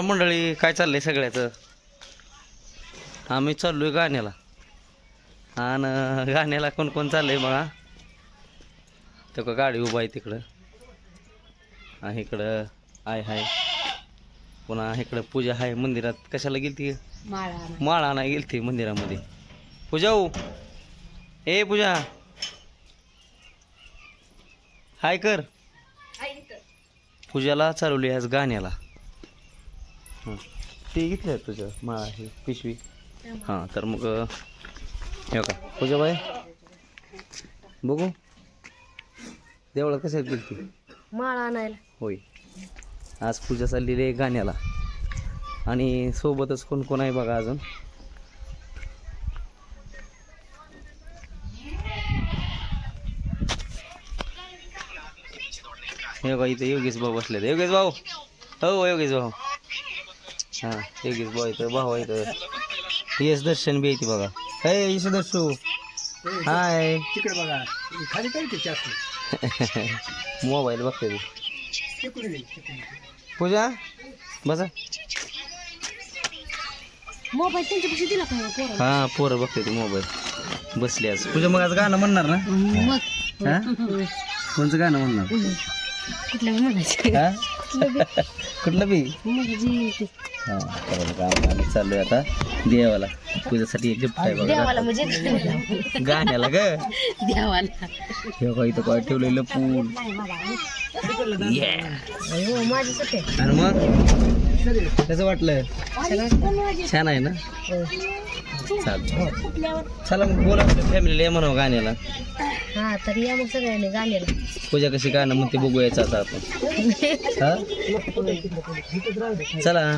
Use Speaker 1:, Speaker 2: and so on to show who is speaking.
Speaker 1: मंडळी काय चाललंय सगळ्याचं? आम्ही चाललोय गाण्याला. आणि गाण्याला कोण कोण चाललंय बघा. तो का गाडी उभा आहे तिकडं. आणि इकडं आय हाय पुन्हा इकडं पूजा आहे मंदिरात. कशाला गेलती?
Speaker 2: माळा
Speaker 1: आणा गेलती मंदिरामध्ये. पूजा हो. ए पूजा. हाय कर. पूजाला चालवली आज गाण्याला. हं. ते घेतलं तुझं माळा हे पिशवी. हां तर मग हे का पूजा बाय बघू. देवळात कशात गेलती
Speaker 2: माळा आणायला.
Speaker 1: होय. आज पूजा चाललेली आहे गाण्याला. आणि सोबतच कोण कोण आहे बघा अजून? हे बघा इथं योगेश भाऊ बसले योगेश भाऊ. हो योगेश भाऊ. हां योगेश भाऊ इथं भाऊ आहे इथं यश दर्शन बी येते बघा. हे यश दर्शू. हाय.
Speaker 3: तिकडे बघा. खाली काय
Speaker 1: मोबाईल बघते. पूजा बसा.
Speaker 2: मोबाईल त्यांच्यापाशी दिला का पोरा
Speaker 1: हा पोरं बघते ते मोबाईल. बसली आज. पूजा मग आज गाणं म्हणणार ना?
Speaker 2: मग.
Speaker 1: हा? कोणचं गाणं म्हणणार?
Speaker 2: कुठल्या म्हणायचं.
Speaker 1: हा? कुठलं बी? हा तर बघा आम्ही आम्ही चाललोय आता. देवाला. पूजासाठी एक गिफ्ट आहे बघा.
Speaker 2: म्हणजे?
Speaker 1: गाण्याला ग.
Speaker 2: देवाला.
Speaker 1: हे बघा इथं काय ठेवलेलं पूल
Speaker 2: हो
Speaker 1: आणि मग? कसं वाटलं? छान आहे ना? चालतं चला मग बोला फॅमिलीला या म्हणावं गाण्याला.
Speaker 2: हा तर या मग सगळ्यांनी गाण्याला.
Speaker 1: पूजा कशी गाणं म्हणते बघू यायचं आता आपण. हा? चला.